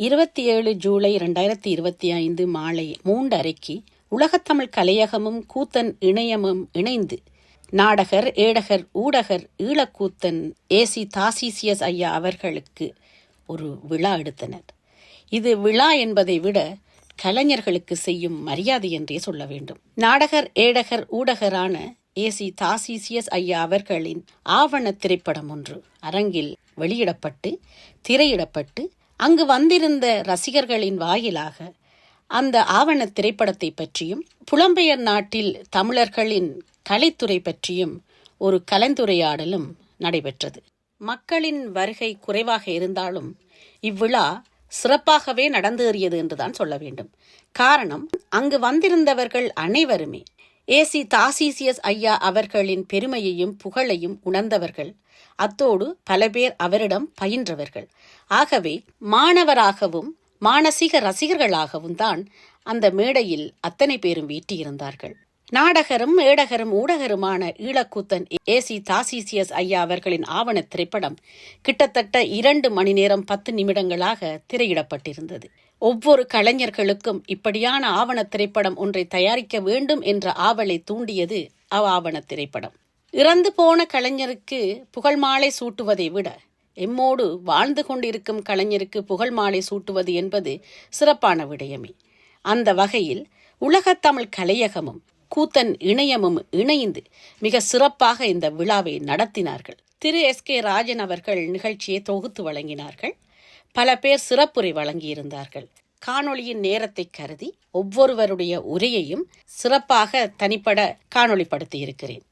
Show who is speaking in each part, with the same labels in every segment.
Speaker 1: இருபத்தி ஏழு ஜூலை இரண்டாயிரத்தி இருபத்தி ஐந்து மாலை மூன்றரைக்கு உலகத்தமிழ் கலையகமும் கூத்தன் இணையமும் இணைந்து நாடகர் ஏடகர் ஊடகர் ஈழக்கூத்தன் ஏசி தாசிசியஸ் ஐயா அவர்களுக்கு ஒரு விழா எடுத்தனர். இது விழா என்பதை விட கலைஞர்களுக்கு செய்யும் மரியாதை என்றே சொல்ல வேண்டும். நாடகர் ஏடகர் ஊடகரான ஏசி தாசிசியஸ் ஐயா அவர்களின் ஆவண திரைப்படம் ஒன்று அரங்கில் வெளியிடப்பட்டு திரையிடப்பட்டு அங்கு வந்திருந்த ரசிகர்களின் வாயிலாக அந்த ஆவண திரைப்படத்தை பற்றியும் புலம்பெயர் நாட்டில் தமிழர்களின் கலைத்துறை பற்றியும் ஒரு கலந்துரையாடலும் நடைபெற்றது. மக்களின் வருகை குறைவாக இருந்தாலும் இவ்விழா சிறப்பாகவே நடந்தேறியது என்றுதான் சொல்ல வேண்டும். காரணம் அங்கு வந்திருந்தவர்கள் அனைவருமே ஏசி தாசிசியஸ் ஐயா அவர்களின் பெருமையையும் புகழையும் உணர்ந்தவர்கள். அத்தோடு பல பேர் அவரிடம் பயின்றவர்கள். ஆகவே மாணவராகவும் மானசீக ரசிகர்களாகவும் தான் அந்த மேடையில் அத்தனை பேரும் வீட்டியிருந்தார்கள் நாடகரும் ஏடகரும் ஊடகருமான ஈழக்கூத்தன் ஏசி தாசிசியஸ் ஐயா அவர்களின் ஆவண திரைப்படம் கிட்டத்தட்ட இரண்டு மணி நேரம் பத்து நிமிடங்களாக திரையிடப்பட்டிருந்தது. ஒவ்வொரு கலைஞர்களுக்கும் இப்படியான ஆவண திரைப்படம் ஒன்றை தயாரிக்க வேண்டும் என்ற ஆவலை தூண்டியது அவ் ஆவண திரைப்படம். இறந்து போன கலைஞருக்கு புகழ் மாலை சூட்டுவதை விட எம்மோடு வாழ்ந்து கொண்டிருக்கும் கலைஞருக்கு புகழ் மாலை சூட்டுவது என்பது சிறப்பான விடயமே. அந்த வகையில் உலகத்தமிழ் கலையகமும் கூத்தன் இணையமும் இணைந்து மிக சிறப்பாக இந்த விழாவை நடத்தினார்கள். திரு எஸ் கே ராஜன் அவர்கள் நிகழ்ச்சியை தொகுத்து வழங்கினார்கள். பல பேர் சிறப்புரை வழங்கியிருந்தார்கள். காணொளியின் நேரத்தை கருதி ஒவ்வொருவருடைய உரையையும் சிறப்பாக தனிப்பட காணொளிப்படுத்தி இருக்கிறேன்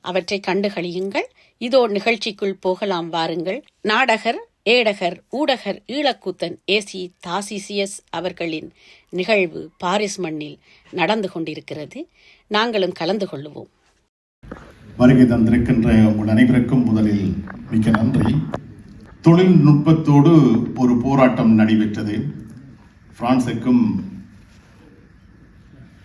Speaker 1: அவற்றை கண்டுகளியுங்கள் இதோ நிகழ்ச்சிக்குள் போகலாம் வாருங்கள். நாடகர் ஏடகர் ஊடகர் ஈழக்கூத்தன் ஏசி தாசிசியஸ் அவர்களின் நிகழ்வு பாரிஸ் மண்ணில் நடந்து கொண்டிருக்கிறது. நாங்களும் கலந்து கொள்ளுவோம்.
Speaker 2: வருகை தந்திருக்கின்ற உங்கள் அனைவருக்கும் முதலில் மிக்க நன்றி. தொழில்நுட்பத்தோடு ஒரு போராட்டம் நடைபெற்றது. பிரான்சுக்கும்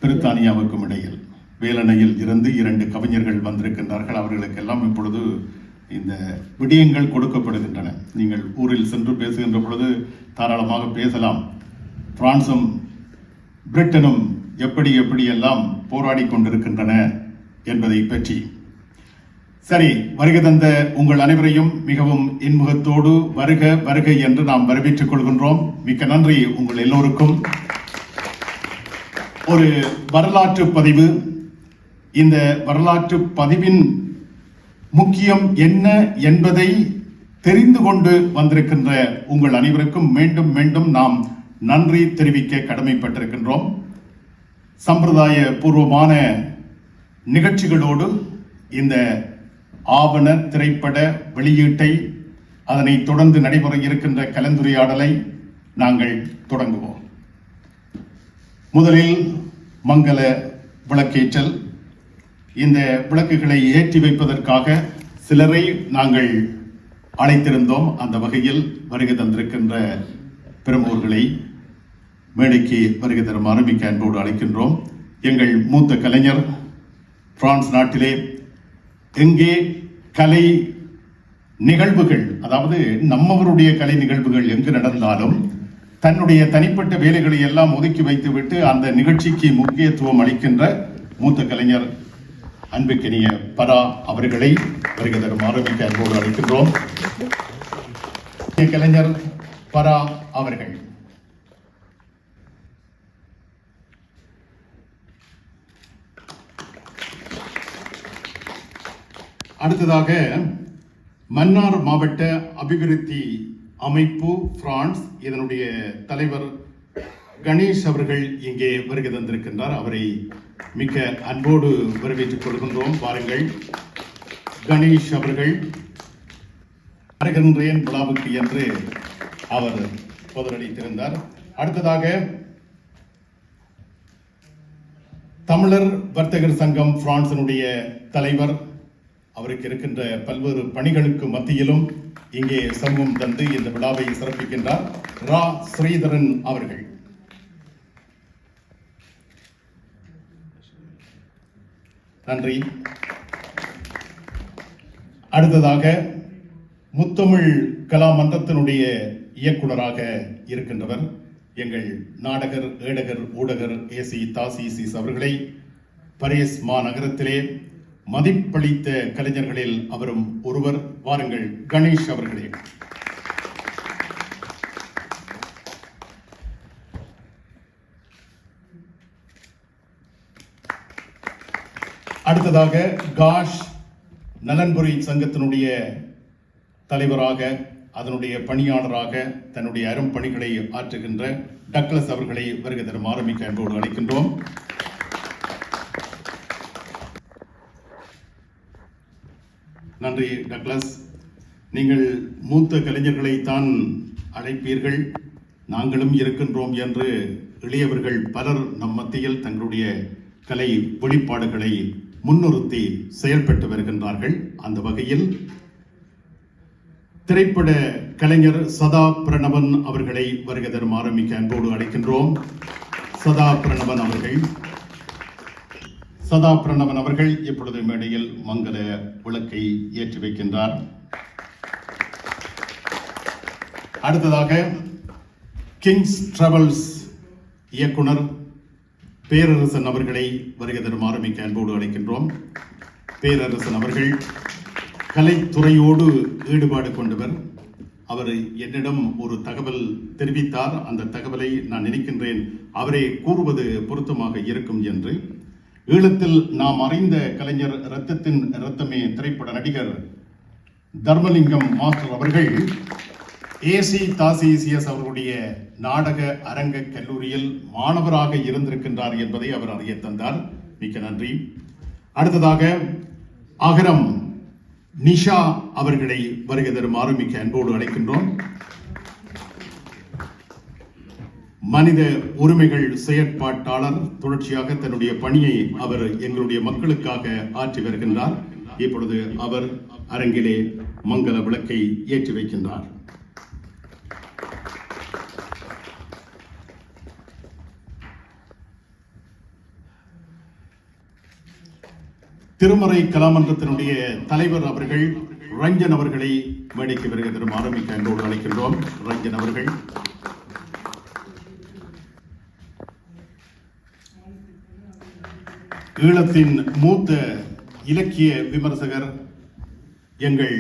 Speaker 2: பிரித்தானியாவுக்கும் இடையில். வேலணையில் இருந்து இரண்டு கவிஞர்கள் வந்திருக்கின்றார்கள். அவர்களுக்கெல்லாம் இப்பொழுது இந்த விடயங்கள் கொடுக்கப்படுகின்றன. நீங்கள் ஊரில் சென்று பேசுகின்ற பொழுது தாராளமாக பேசலாம். பிரான்சும் பிரிட்டனும் எப்படி எப்படியெல்லாம் போராடி கொண்டிருக்கின்றன என்பதை பற்றி. சரி வருகை தந்த உங்கள் அனைவரையும் மிகவும் இன்முகத்தோடு வருக வருக என்று நாம் வரவேற்றுக் கொள்கின்றோம். மிக்க நன்றி உங்கள் எல்லோருக்கும். ஒரு வரலாற்று பதிவு. இந்த வரலாற்று பதிவின் முக்கியம் என்ன என்பதை தெரிந்து கொண்டு வந்திருக்கின்ற உங்கள் அனைவருக்கும் மீண்டும் மீண்டும் நாம் நன்றி தெரிவிக்க கடமைப்பட்டிருக்கின்றோம். சம்பிரதாய பூர்வமான நிகழ்ச்சிகளோடு இந்த ஆவண திரைப்பட வெளியீட்டை அதனை தொடர்ந்து நடைபெற இருக்கின்ற கலந்துரையாடலை நாங்கள் தொடங்குவோம். முதலில் மங்கள விளக்கேற்றல். இந்த விளக்குகளை ஏற்றி வைப்பதற்காக சிலரை நாங்கள் அழைத்திருந்தோம். அந்த வகையில் வருகை தந்திருக்கின்ற பெருமூர்களை மேடைக்கு வருகை தரும் மிக்க அன்போடு அழைக்கின்றோம். எங்கள் மூத்த கலைஞர் பிரான்ஸ் நாட்டிலே எங்கே கலை நிகழ்வுகள் அதாவது நம்மவருடைய கலை நிகழ்வுகள் எங்கு நடந்தாலும் தன்னுடைய தனிப்பட்ட வேலைகளை எல்லாம் ஒதுக்கி வைத்துவிட்டு அந்த நிகழ்ச்சிக்கு முக்கியத்துவம் அளிக்கின்ற மூத்த கலைஞர் அன்புக்கினிய பரா அவர்களை வருகை தருமாறு மிக்க அன்போடு அழைக்கின்றோம். கலைஞர் பரா அவர்கள். அடுத்ததாக மன்னார் மாவட்ட அபிவிருத்தி அமைப்பு பிரான்ஸ் இதனுடைய தலைவர் கணேஷ் அவர்கள் இங்கே வருகை தந்திருக்கின்றார். அவரை மிக்க அன்போடு வரவேற்றுக் கொள்கின்றோம். பாருங்கள் கணேஷ் அவர்கள் வருகின்றேன் விழாவுக்கு என்று அவர் பதிலளித்திருந்தார். அடுத்ததாக தமிழர் வர்த்தகர் சங்கம் பிரான்சினுடைய தலைவர் அவருக்கு இருக்கின்ற பல்வேறு பணிகளுக்கு மத்தியிலும் இங்கே சமூகம் தந்து இந்த விழாவை சிறப்பிக்கின்றார் ரா ஸ்ரீதரன் அவர்கள். நன்றி. அடுத்ததாக முத்தமிழ் கலாமன்றத்தினுடைய இயக்குனராக இருக்கின்றவர் எங்கள் நாடகர் ஏடகர் ஊடகர் ஏசி தாசிசிஸ் அவர்களை பரேஸ் மாநகரத்திலே மதிப்பளித்த கலைஞர்களில் அவரும் ஒருவர். வாருங்கள் கணேஷ் அவர்களே. அடுத்ததாக காஷ் நலன்புரி சங்கத்தினுடைய தலைவராக அதனுடைய பணியாளராக தன்னுடைய அரும்பணிகளை ஆற்றுகின்ற டக்ளஸ் அவர்களை வருகை தரும் ஆரம்பிக்க அன்போடு அழைக்கின்றோம். நன்றி டக்ளஸ். நீங்கள் மூத்த கலைஞர்களை தான் அழைப்பீர்கள். நாங்களும் இருக்கின்றோம் என்று இளையவர்கள் பலர் நம் மத்தியில் தங்களுடைய கலை வெளிப்பாடுகளை முன்னிறுத்தி செயல்பட்டு வருகின்றார்கள். அந்த வகையில் திரைப்பட கலைஞர் சதா பிரணவன் அவர்களை வருகை தருமாறு ஆரம்பிக்க அன்போடு அழைக்கின்றோம். சதா பிரணவன் அவர்கள். சதா பிரணவன் அவர்கள் இப்பொழுது மேடையில் மங்கள விளக்கை ஏற்றி வைக்கின்றார். அடுத்ததாக கிங்ஸ் டிராவல்ஸ் இயக்குனர் பேரரசன் அவர்களை வருகை தரும் ஆரம்பிக்க அன்போடு அழைக்கின்றோம். பேரரசன் அவர்கள் கலைத்துறையோடு ஈடுபாடு கொண்டவர். அவர் என்னிடம் ஒரு தகவல் தெரிவித்தார். அந்த தகவலை நான் நினைக்கின்றேன். அவரே கூறுவது பொருத்தமாக இருக்கும் என்று. ஈழத்தில் நாம் அறிந்த கலைஞர் ரத்தத்தின் ரத்தமே திரைப்பட நடிகர் தர்மலிங்கம் மாஸ்டர் அவர்கள் ஏசி தாசிசிஎஸ் அவர்களுடைய நாடக அரங்க கல்லூரியில் மாணவராக இருந்திருக்கின்றார் என்பதை அவர் அறிய தந்தார். மிக்க நன்றி. அடுத்ததாக அகரம் நிஷா அவர்களை வருகை தருமாறு மிக்க அன்போடு அழைக்கின்றோம். மனித உரிமைகள் செயற்பாட்டாளர் தொடர்ச்சியாக தன்னுடைய பணியை அவர் எங்களுடைய மக்களுக்காக ஆற்றி வருகின்றார். இப்பொழுது அவர் அரங்கிலே மங்கள விளக்கை ஏற்றி வைக்கின்றார். திருமறை கலாமன்றத்தினுடைய தலைவர் அவர்கள் ரஞ்சன் அவர்களை மேடைக்கு வருகை தரும் ஆரம்பிக்க அன்போடு அழைக்கின்றோம். ரஞ்சன் அவர்கள். ஈழத்தின் மூத்த இலக்கிய விமர்சகர் எங்கள்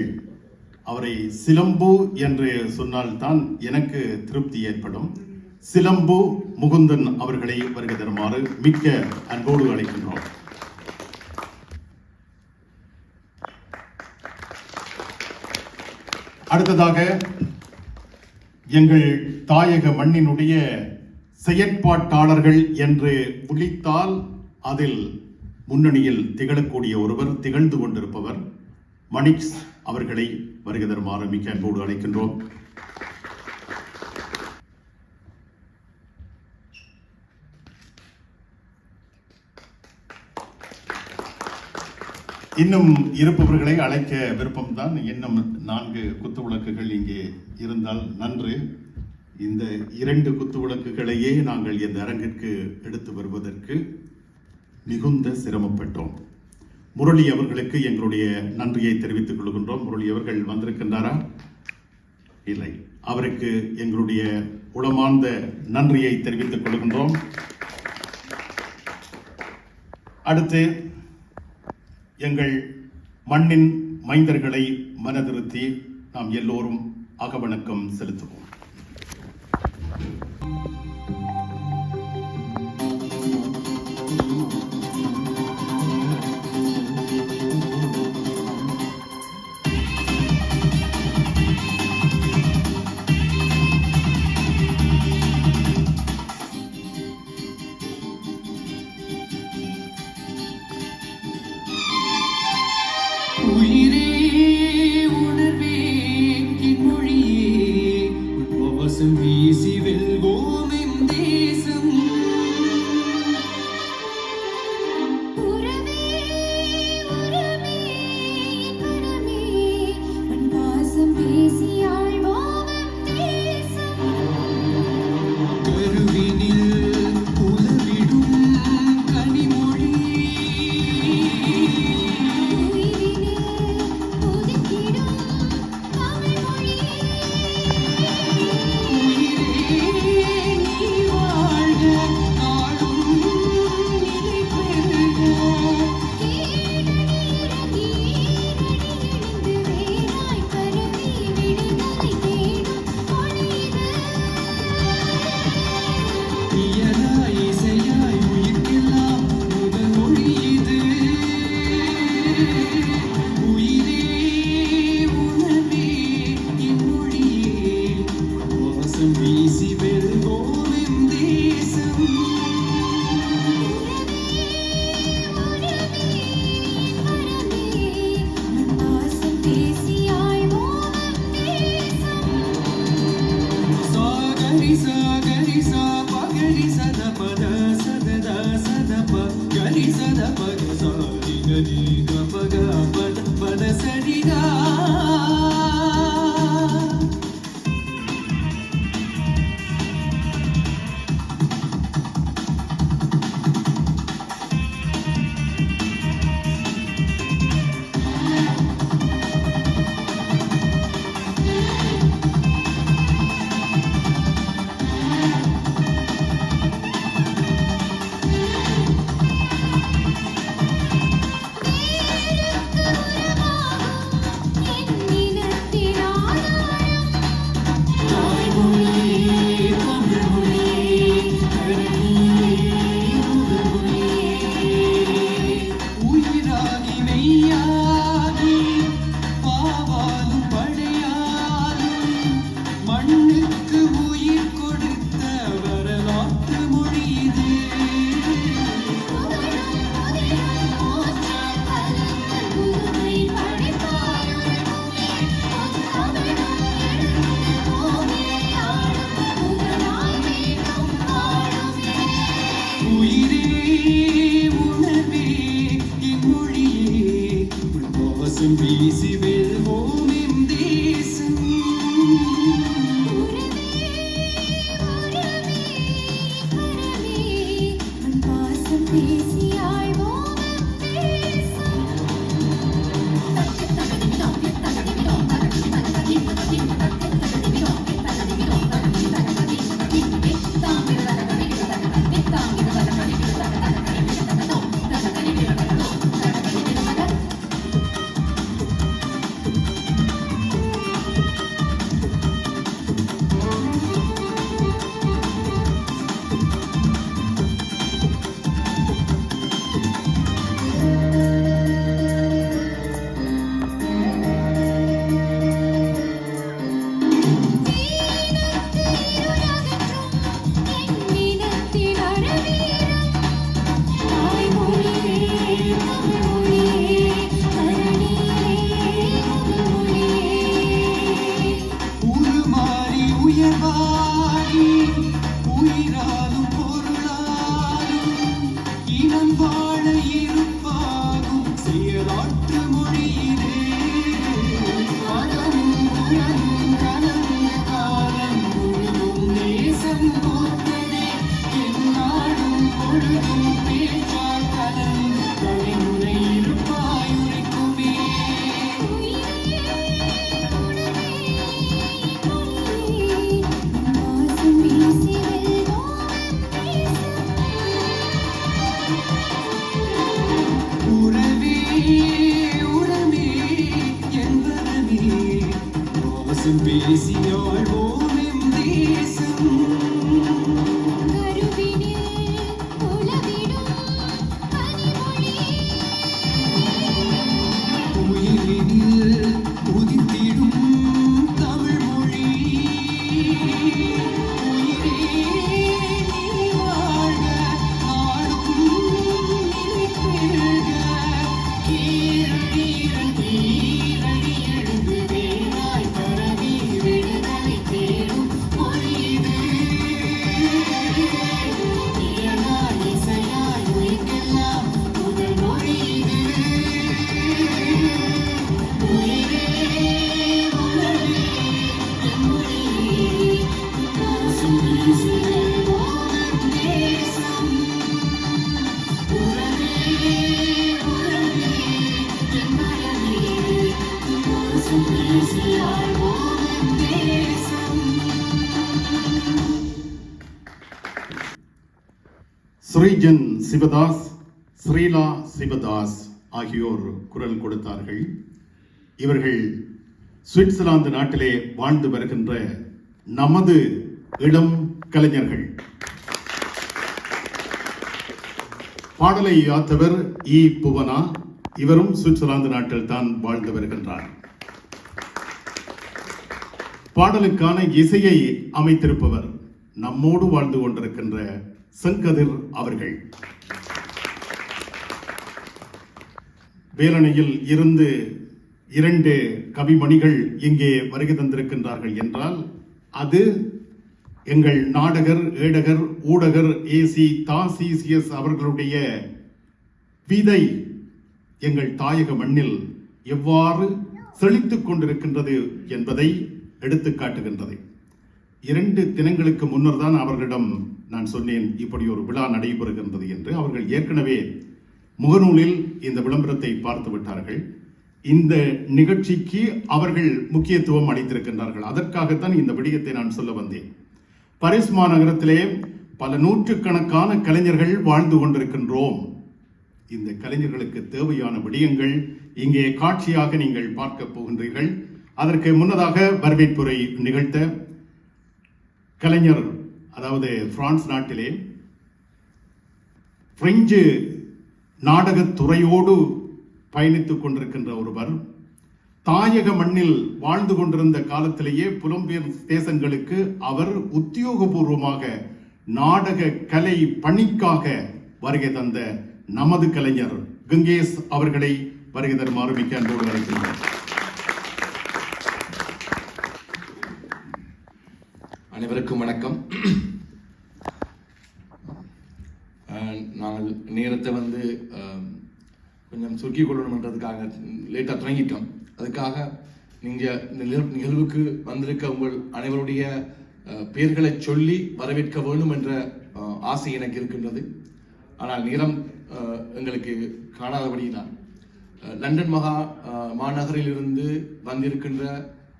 Speaker 2: அவரை சிலம்பு என்று சொன்னால்தான் எனக்கு திருப்தி ஏற்படும். சிலம்பு முகுந்தன் அவர்களை வருகை தருமாறு மிக்க அன்போடு அழைக்கின்றோம். அடுத்ததாக எங்கள் தாயக மண்ணினுடைய செயற்பாட்டாளர்கள் என்று விழித்தால் அதில் முன்னணியில் திகழக்கூடிய ஒருவர் திகழ்ந்து கொண்டிருப்பவர் மணிக்ஸ் அவர்களை வருகை தருமாறு மிக்க அன்போடு அழைக்கின்றோம். இன்னும் இருப்பவர்களை அழைக்க விருப்பம்தான். இன்னும் நான்கு குத்து விளக்குகள் இங்கே இருந்தால் நன்று. இந்த இரண்டு குத்து விளக்குகளையே நாங்கள் இந்த அரங்கிற்கு எடுத்து வருவதற்கு மிகுந்த சிரமப்பட்டோம். முரளி அவர்களுக்கு எங்களுடைய நன்றியை தெரிவித்துக் கொள்கின்றோம். முரளி அவர்கள் வந்திருக்கின்றாரா? இல்லை. அவருக்கு எங்களுடைய உளமார்ந்த நன்றியை தெரிவித்துக் கொள்கின்றோம். அடுத்து எங்கள் மண்ணின் மைந்தர்களை மனதிருத்தி நாம் எல்லோரும் அகவணக்கம் செலுத்துவோம்.
Speaker 3: சத பக
Speaker 2: ஸ்ரீஜன் சிவதாஸ் ஸ்ரீலா சிவதாஸ் ஆகியோர் குரல் கொடுத்தார்கள். இவர்கள் சுவிட்சர்லாந்து நாட்டிலே வாழ்ந்து வருகின்ற நமது இளம் கலைஞர்கள். பாடலை யாத்தவர் இ. புவனா. இவரும் சுவிட்சர்லாந்து நாட்டில் தான் வாழ்ந்து வருகின்றார். பாடலுக்கான இசையை அமைத்திருப்பவர் நம்மோடு வாழ்ந்து கொண்டிருக்கின்ற செங்கதிர் அவர்கள். வேலணையில் இருந்து இரண்டு கவிமணிகள் இங்கே வருகை தந்திருக்கின்றார்கள் என்றால் அது எங்கள் நாடகர் ஏடகர் ஊடகர் ஏசி தாசிசிஎஸ் அவர்களுடைய விதை எங்கள் தாயக மண்ணில் எவ்வாறு செழித்துக் கொண்டிருக்கின்றது என்பதை எடுத்துக்காட்டுகின்றது இரண்டு தினங்களுக்கு முன்னர் தான் அவர்களிடம் நான் சொன்னேன் இப்படி ஒரு விழா நடைபெறுகின்றது என்று. அவர்கள் ஏற்கனவே முகநூலில் இந்த விளம்பரத்தை பார்த்து விட்டார்கள். இந்த நிகழ்ச்சிக்கு அவர்கள் முக்கியத்துவம் அளித்திருக்கின்றார்கள். அதற்காகத்தான் இந்த விடயத்தை நான் சொல்ல வந்தேன். பரிஸ் மாநகரத்திலே பல நூற்றுக்கணக்கான கலைஞர்கள் வாழ்ந்து கொண்டிருக்கின்றோம். இந்த கலைஞர்களுக்கு தேவையான விடயங்கள் இங்கே காட்சியாக நீங்கள் பார்க்க போகின்றீர்கள். அதற்கு முன்னதாக வரவேற்புரை நிகழ்த்த கலைஞர் அதாவது பிரான்ஸ் நாட்டிலே பிரெஞ்சு நாடகத்துறையோடு பயணித்துக் கொண்டிருக்கின்ற ஒருவர் தாயக மண்ணில் வாழ்ந்து கொண்டிருந்த காலத்திலேயே புலம்பெயர் தேசங்களுக்கு அவர் உத்தியோகபூர்வமாக நாடக கலை பணிக்காக வருகை தந்த நமது கலைஞர் கங்கேஷ் அவர்களை வருகை தருமாறு மிக்க அன்போடு அழைக்கின்றோம்.
Speaker 4: அனைவருக்கும் வணக்கம். நாங்கள் நேரத்தை வந்து கொஞ்சம் சுருக்கிக் கொள்ளணுன்றதுக்காக லேட்டாக தொடங்கிட்டோம். அதுக்காக நீங்கள் இந்த நிகழ்வுக்கு வந்திருக்க உங்கள் அனைவருடைய பெயர்களை சொல்லி வரவேற்க வேண்டும் என்ற ஆசை எனக்கு இருக்கின்றது. ஆனால் நேரம் எங்களுக்கு காணாதபடியினால் லண்டன் மகா மாநகரிலிருந்து வந்திருக்கின்ற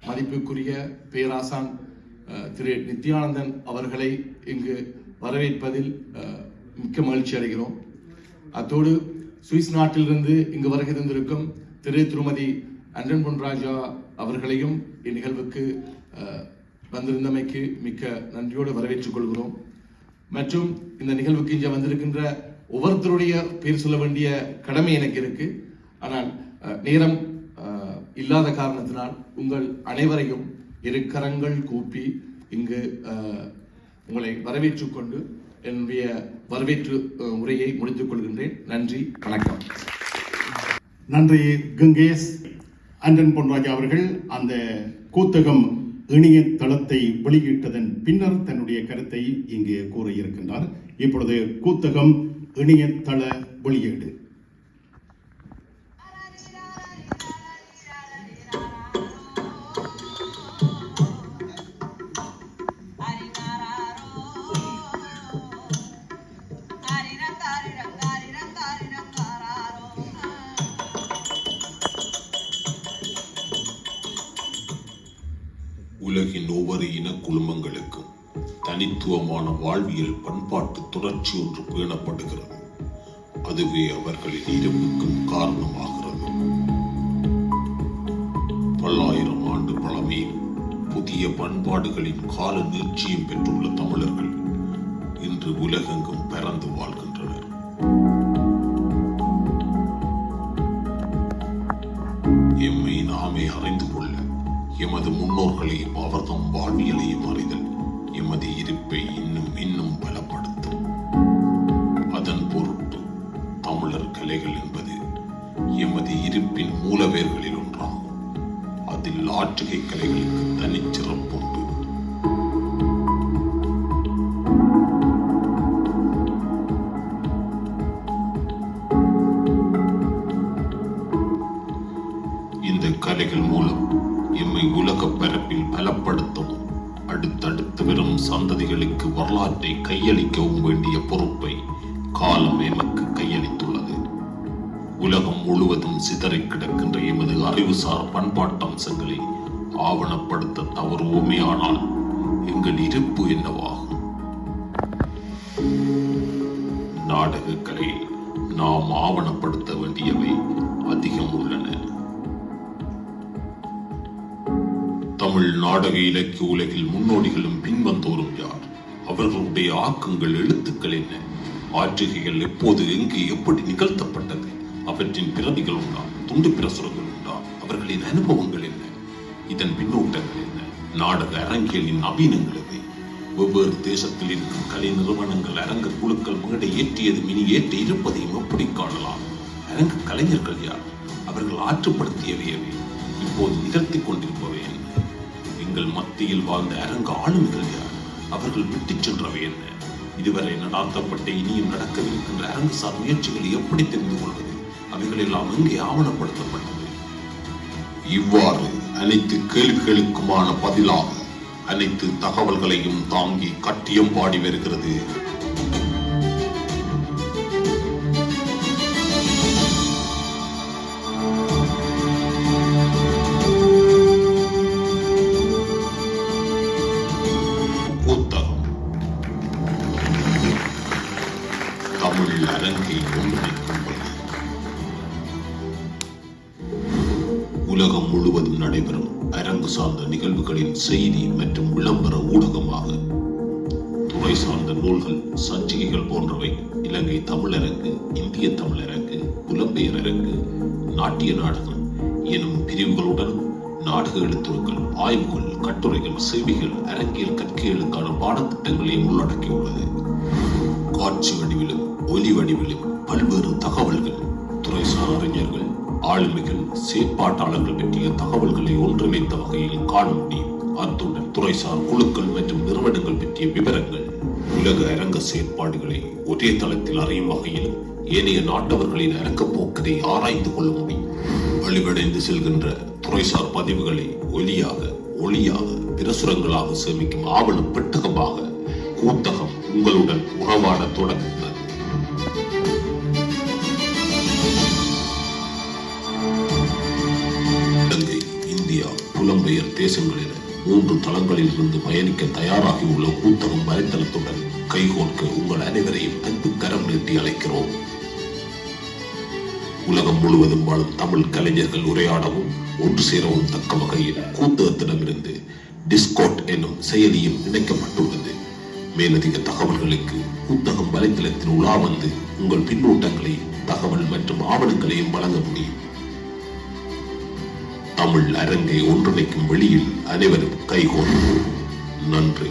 Speaker 4: மதிப்புக்குரிய பேராசான் திரு நித்யானந்தன் அவர்களை இங்கு வரவேற்பதில் மிக்க மகிழ்ச்சி அடைகிறோம். அத்தோடு சுவிஸ் நாட்டிலிருந்து இங்கு வருகை தந்திருக்கும் திரு திருமதி அண்டன் பொன்ராஜா அவர்களையும் இந்நிகழ்வுக்கு வந்திருந்தமைக்கு மிக்க நன்றியோடு வரவேற்றுக் கொள்கிறோம். மற்றும் இந்த நிகழ்வுக்கு இங்கே வந்திருக்கின்ற ஒவ்வொருத்தருடைய பேர் சொல்ல வேண்டிய கடமை எனக்கு இருக்கு. ஆனால் நேரம் இல்லாத காரணத்தினால் உங்கள் அனைவரையும் இருக்கரங்கள் கூப்பி இங்கு உங்களை வரவேற்றுக் கொண்டு என்னுடைய வரவேற்று உரையை முடித்துக் கொள்கின்றேன். நன்றி வணக்கம்.
Speaker 2: நன்றி கங்கேஷ். அண்டன் பொன்ராஜா அவர்கள் அந்த கூத்தகம் இணைய தளத்தை வெளியிட்டதன் பின்னர் தன்னுடைய கருத்தை இங்கே கூற இருக்கின்றார் இப்பொழுது கூத்தகம் இணையதள வெளியீடு.
Speaker 5: ஒவ்வொரு இன குழுமங்களுக்கும் தனித்துவமான வாழ்வியல் பண்பாட்டு தொடர்ச்சி ஒன்று பேணப்படுகிறது. அதுவே அவர்களின் இருப்புக்கும் காரணமாகிறது. பல்லாயிரம் ஆண்டு பழமையில் புதிய பண்பாடுகளின் கால நீட்சியும் பெற்றுள்ள தமிழர்கள் இன்று உலகெங்கும் பறந்து வாழ்கின்றனர். எமது முன்னோர்களையும் அவர்தம் வாழ்வியலையும் அறிதல். எமது இருப்பை இன்னும் இன்னும் பலப்படுத்தும். அதன் பொருட்டு தமிழர் கலைகள் என்பது எமது இருப்பின் மூலவேர்களில் ஒன்றாகும். அதில் ஆற்றுகை கலைகளுக்கு தனிச்சிறப்புண்டு இந்த கலைகள் மூலம் எம்மை உலக பரப்பில் பலப்படுத்தவும் அடுத்தடுத்து வரும் சந்ததிகளுக்கு வரலாற்றை கையளிக்கவும் வேண்டிய பொறுப்பை காலம் எமக்கு கையளித்துள்ளது. உலகம் முழுவதும் சிதறி கிடக்கின்ற எமது அறிவுசார் பண்பாட்டு அம்சங்களை ஆவணப்படுத்த தவறுவோமே ஆனால் எங்கள் இருப்பு என்னவாகும்? நாடகக்கலையில் நாம் ஆவணப்படுத்த வேண்டியவை அதிகம் உள்ளன. தமிழ் நாடக இலக்கிய உலகில் முன்னோடிகளும் பின்வந்தோரும் யார்? அவர்களுடைய ஆக்கங்கள் எழுத்துக்கள் என்ன? ஆற்றுகைகள் எப்போது எங்கு எப்படி நிகழ்த்தப்பட்டது? அவற்றின் பிரதிகள் உண்டா? துண்டு பிரசுரங்கள் உண்டா? அவர்களின் அனுபவங்கள் என்ன? இதன் பின்னூட்டங்கள் என்ன? நாடக அரங்கியலின் நவீனங்கள் எது வெவ்வேறு தேசத்தில் இருக்கும் கலை நிறுவனங்கள் அரங்க குழுக்கள் மேடை ஏற்றியது மினி ஏற்றி இருப்பதையும் எப்படி காணலாம்? அரங்க கலைஞர்கள் யார்? அவர்கள் ஆற்றுப்படுத்தியவையவை இப்போது நிகழ்த்தி கொண்டிருப்பவர் எங்கள் மத்தியில் வாழ்ந்த அரங்க ஆளுநர்கள் யார் அவர்கள் விட்டுச் சென்றவை என்ன? இதுவரை நடாத்தப்பட்ட இனியும் நடக்கவிருக்கின்ற அரங்குசார் முயற்சிகளை எப்படி தெரிந்து கொள்வது? அவைகளெல்லாம் எங்கே ஆவணப்படுத்தப்பட்டது? இவ்வாறு அனைத்து கேள்விகளுக்குமான பதிலாக அனைத்து தகவல்களையும் தாங்கி கட்டியம் பாடி வருகிறது. செய்தி மற்றும் விளம்பர ஊடகமாக. துறை சார்ந்த நூல்கள் சஞ்சிகைகள் போன்றவை இலங்கை தமிழரங்கு இந்திய தமிழரங்கு புலம்பெயர் நாட்டிய நாடகம் எனும் பிரிவுகளுடன் நாடக எழுத்துருக்கள் ஆய்வுகள் கட்டுரைகள் செய்திகள் அரங்கியல் கற்கைகளுக்கான பாடத்திட்டங்களையும் உள்ளடக்கியுள்ளது. காட்சி வடிவிலும் ஒலி வடிவிலும் பல்வேறு தகவல்கள் துறைசார் அறிஞர்கள் ஆளுமைகள் செயற்பாட்டாளர்கள் பற்றிய தகவல்களை ஒன்றிணைத்த வகையில் காண முடியும். அத்துடன் துறைசார் குழுக்கள் மற்றும் நிறுவனங்கள் பற்றிய விவரங்கள் உலக அரங்க செயற்பாடுகளை ஒரே தளத்தில் அறியும் வகையில் ஏனைய நாட்டவர்களின் அரங்க ஆராய்ந்து கொள்ள முடியும். வலுவடைந்து செல்கின்ற துறைசார் பதிவுகளை ஒலியாக ஒளியாக பிரசுரங்களாக சேமிக்கும் ஆவண பெட்டகமாக கூத்தகம் உங்களுடன் உறவாட தொடங்குகிறது. இலங்கை இந்தியா புலம்பெயர் தேசங்கள் மூன்று தளங்களில் இருந்து பயணிக்க தயாராகியுள்ள கூத்தகம் வலைத்தளத்துடன் கைகோர்க்க உங்கள் அனைவரையும் அன்பு கரம் நீட்டி அழைக்கிறோம். உலகம் முழுவதும் வாழும் தமிழ் கலைஞர்கள் உரையாடவும் ஒன்று சேரவும் தக்க வகையில் கூத்தகத்திடமிருந்து டிஸ்கோட் என்னும் செயலியும் இணைக்கப்பட்டுள்ளது. மேலதிக தகவல்களுக்கு கூத்தகம் வலைத்தளத்தில் உலா வந்து உங்கள் பின்னூட்டங்களை தகவல் மற்றும் ஆவணங்களையும் வழங்க முடியும். தமிழ் அரங்கை ஒன்றிணைக்கும் வெளியில் அனைவரும் கைகோர்ப்போம் நன்றி.